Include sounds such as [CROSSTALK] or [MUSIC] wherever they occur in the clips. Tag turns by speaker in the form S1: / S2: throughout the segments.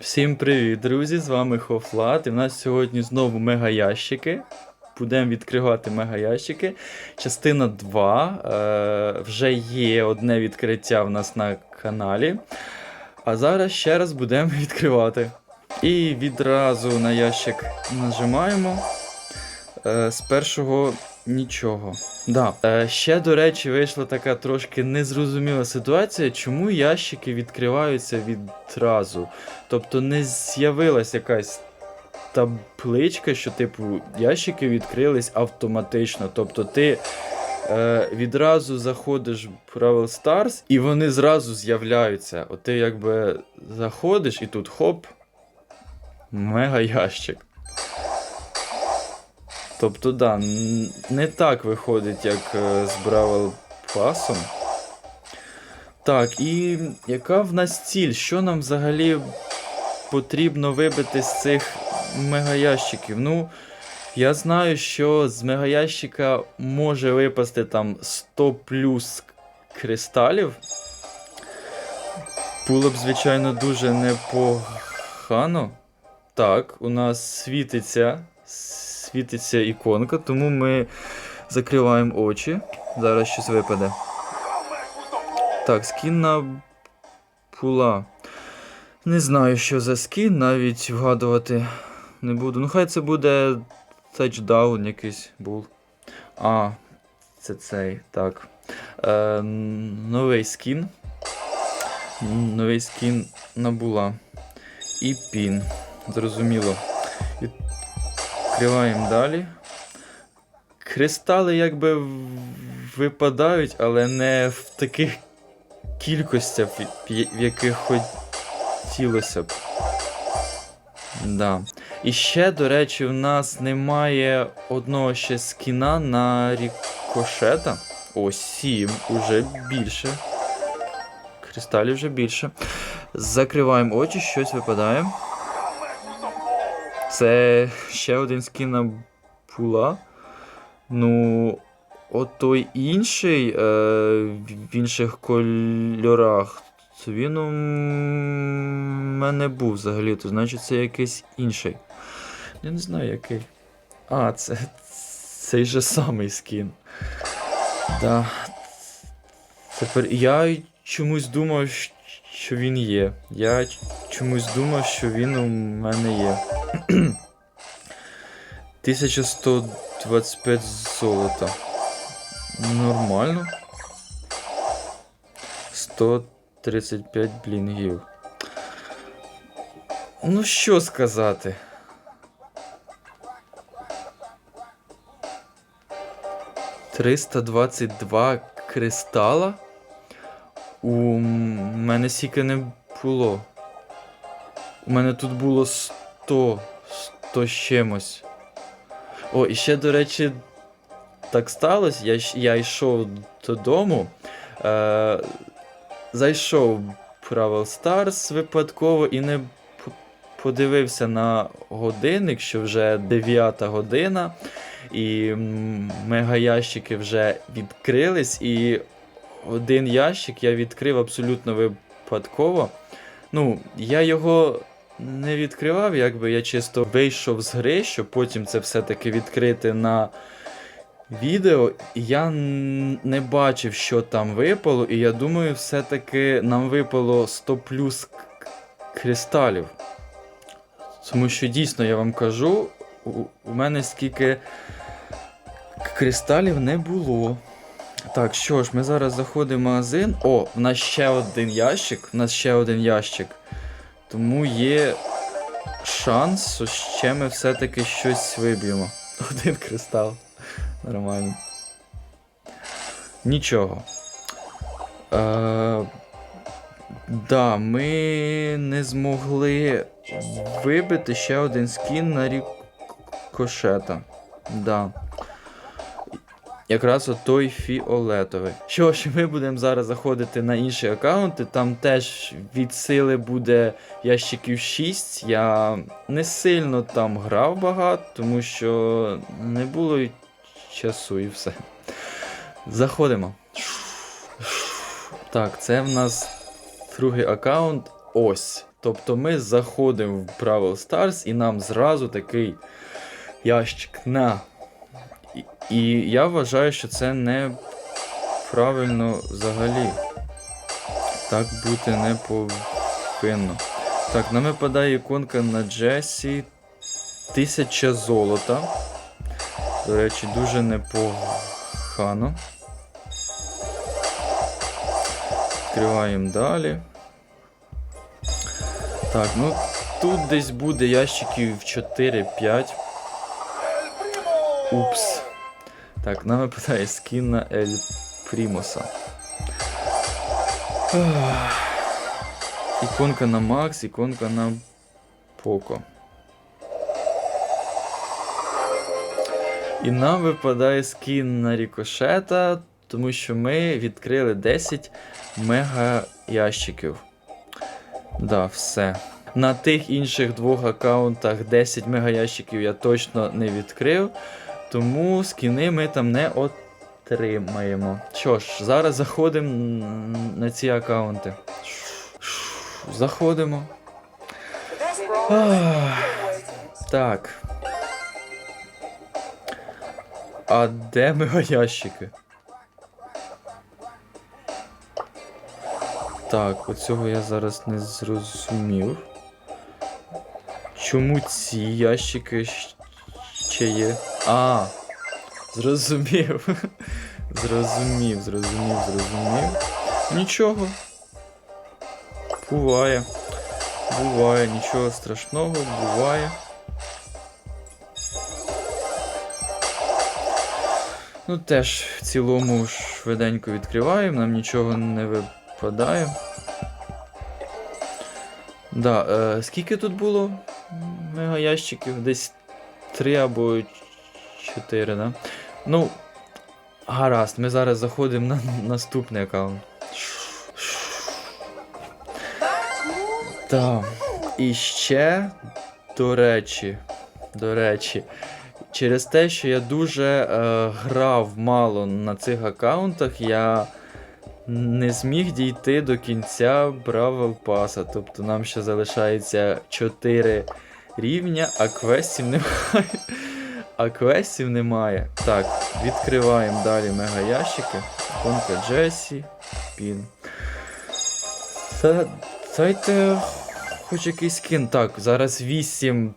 S1: Всім привіт, друзі! З вами Хофлат. І в нас сьогодні знову мегаящики. Будемо відкривати мегаящики. Частина 2. Е, вже є одне відкриття в нас на каналі. А зараз ще раз будемо [LAUGHS] відкривати. І відразу на ящик нажимаємо. Е, з першого нічого. Да. Е, ще, до речі, вийшла така трошки незрозуміла ситуація, чому ящики відкриваються відразу. Тобто не з'явилась якась табличка, що, типу, ящики відкрились автоматично. Тобто ти е, відразу заходиш в Brawl Stars і вони зразу з'являються. От ти якби заходиш і тут хоп, мега ящик. Тобто, да, не так виходить, як е, з Бравл Пасом. Так, і яка в нас ціль? Що нам взагалі потрібно вибити з цих мегаящиків? Ну, я знаю, що з мегаящика може випасти там 100 плюс кристалів. Було б, звичайно, дуже непогано. Так, у нас світиться, світиться іконка, тому ми закриваємо очі. Зараз щось випаде. Так, скін на пула. Не знаю, що за скін, навіть вгадувати не буду. Ну, хай це буде тачдаун якийсь був. А, це цей. Так. Е, новий скін. Новий скін на була. І пін. Зрозуміло. Відкриваємо далі. Кристали якби випадають, але не в таких кількостях, в яких хотілося б. Да. І ще, до речі, в нас немає одного ще скіна на рікошета. О, сім, уже більше. Кристалів вже більше. Закриваємо очі, щось випадає. Це ще один скін на пула. Ну, от той інший е, в інших кольорах. Це він у мене був взагалі, то значить це якийсь інший. Я не знаю який. А, це цей же самий скін. Да. Тепер я чомусь думав, що він є. Я чомусь думав, що він у мене є. [CLEARS THROAT] 1125 золота. Нормально. 135 блінгів. Ну, що сказати? Триста двадцять два кристала? У мене стільки не було. У мене тут було 100, 100 з чимось. О, і ще, до речі, так сталося. Я, я йшов додому. Е, зайшов Brawl Stars випадково і не подивився на годинник, що вже 9 година, і мегаящики вже відкрились, і один ящик я відкрив абсолютно випадково. Ну, я його не відкривав, якби я чисто вийшов з гри, щоб потім це все-таки відкрити на відео. Я не бачив, що там випало, і я думаю, все-таки нам випало 100 плюс кристалів. Тому що дійсно я вам кажу, у, у мене скільки кристалів не було. Так, що ж, ми зараз заходимо в магазин. О, в нас ще один ящик. В нас ще один ящик. Тому є шанс, що ще ми все-таки щось виб'ємо. [LAUGHS] Один кристал. Нормально. Нічого. Е, да, ми не змогли вибити ще один скін на рікошета. Да. Якраз от той фіолетовий. Що ж, ми будемо зараз заходити на інші аккаунти. Там теж від сили буде ящиків 6. Я не сильно там грав багато, тому що не було часу і все. Заходимо. Так, це в нас другий аккаунт. Ось. Тобто ми заходимо в Бравл Stars і нам зразу такий ящик на. І, я вважаю, що це не правильно взагалі. Так бути не повинно. Так, нам випадає іконка на Джесі. Тисяча золота. До речі, дуже непогано. Відкриваємо далі. Так, ну тут десь буде ящиків 4-5. Упс. Так, нам випадає скін на Ель Примуса. Ах. Іконка на Макс, іконка на Поко. І нам випадає скін на рікошета, тому що ми відкрили 10 мега ящиків. Да, все. На тих інших двох аккаунтах 10 мега ящиків я точно не відкрив, тому скіни ми там не отримаємо. Що ж, зараз заходимо на ці аккаунти. Заходимо. Ах, так. А де мегаящики? Так, оцього я зараз не зрозумів. Чому ці ящики ще є? А, зрозумів. [LAUGHS] Зрозумів, зрозумів, зрозумів. Нічого. Буває. Буває, нічого страшного, буває. Ну, теж в цілому швиденько відкриваємо, нам нічого не випадає. Да, е, скільки тут було мегаящиків? Десь 3 або 4, да? Ну, гаразд, ми зараз заходимо на наступний аккаунт. Так. І ще, до речі, до речі, через те, що я дуже е, грав мало на цих аккаунтах, я не зміг дійти до кінця Бравл Паса. Тобто нам ще залишається 4 рівня, а квестів немає. А квестів немає. Так, відкриваємо далі мегаящики. Іконка Джесі, Пін. Та дайте хоч якийсь скін. Так, зараз 8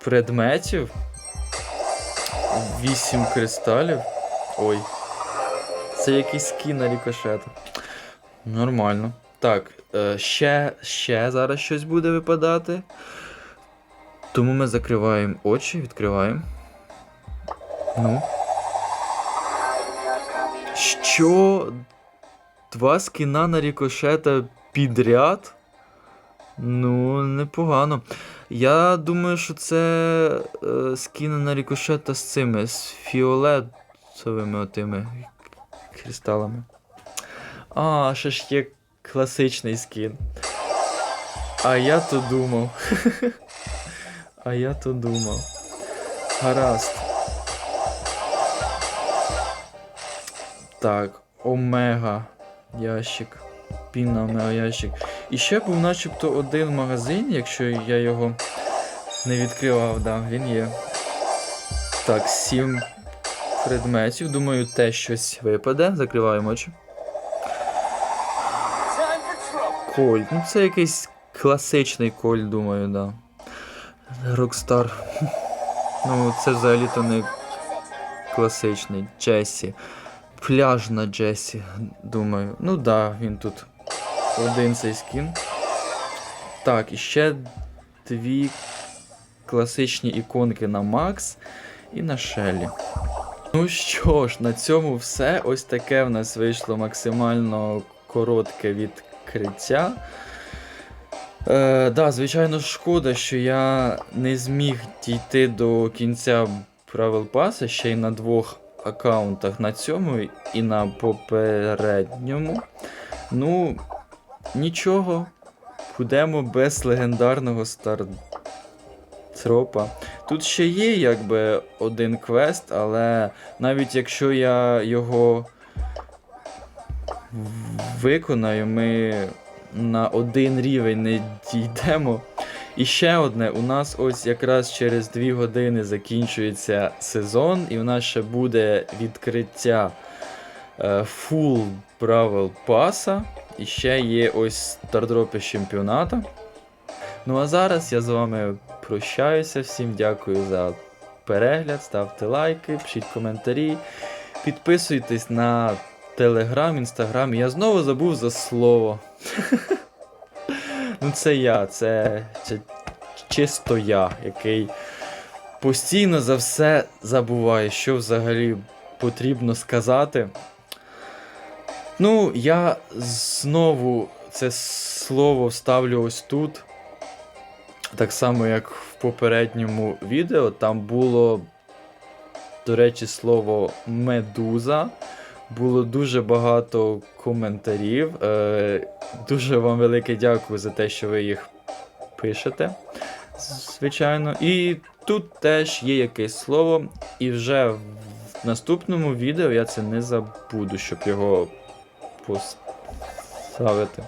S1: предметів. 8 кристалів. Ой. Це якийсь скін на рікошета. Нормально. Так, е, ще, ще зараз щось буде випадати. Тому ми закриваємо очі, відкриваємо. Ну. Що? Два скіна на рікошета підряд? Ну, непогано. Я думаю, що це е, скіни на рікошета з цими, з фіолетовими отими кристалами. А, ще ж є класичний скін. А я то думав. [LAUGHS] А я то думав. Гаразд. Так, омега ящик. Пінна омега ящик. І ще був начебто один магазин, якщо я його не відкривав, да, він є. Так, сім предметів. Думаю, те щось випаде. Закриваємо очі. Коль. Ну це якийсь класичний коль, думаю, да. Рокстар. [LAUGHS] Ну, це взагалі-то не класичний. Джесі. Пляжна Джесі, думаю. Ну да, він тут один цей скін. Так, і ще дві класичні іконки на Макс і на Шелі. Ну що ж, на цьому все. Ось таке в нас вийшло максимально коротке відкриття. Е, да, звичайно, шкода, що я не зміг дійти до кінця правил паса ще й на двох аккаунтах на цьому і на попередньому. Ну, нічого. Будемо без легендарного стартропа. Тут ще є якби один квест, але навіть якщо я його виконаю, ми на один рівень не дійдемо. І ще одне, у нас ось якраз через 2 години закінчується сезон, і у нас ще буде відкриття е, Full Бравл Паса. І ще є ось стардропи з чемпіоната. Ну а зараз я з вами прощаюся. Всім дякую за перегляд, ставте лайки, пишіть коментарі, підписуйтесь на Телеграм, Інстаграм. Я знову забув за слово. [LAUGHS] Ну, це я, це, це чисто я, який постійно за все забуває, що взагалі потрібно сказати. Ну, я знову це слово вставлю ось тут. Так само, як в попередньому відео, там було, до речі, слово медуза. Було дуже багато коментарів. Е, дуже вам велике дякую за те, що ви їх пишете. Звичайно. І тут теж є якесь слово, і вже в наступному відео я це не забуду, щоб його поставити.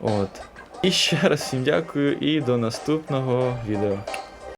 S1: От. І ще раз всім дякую і до наступного відео.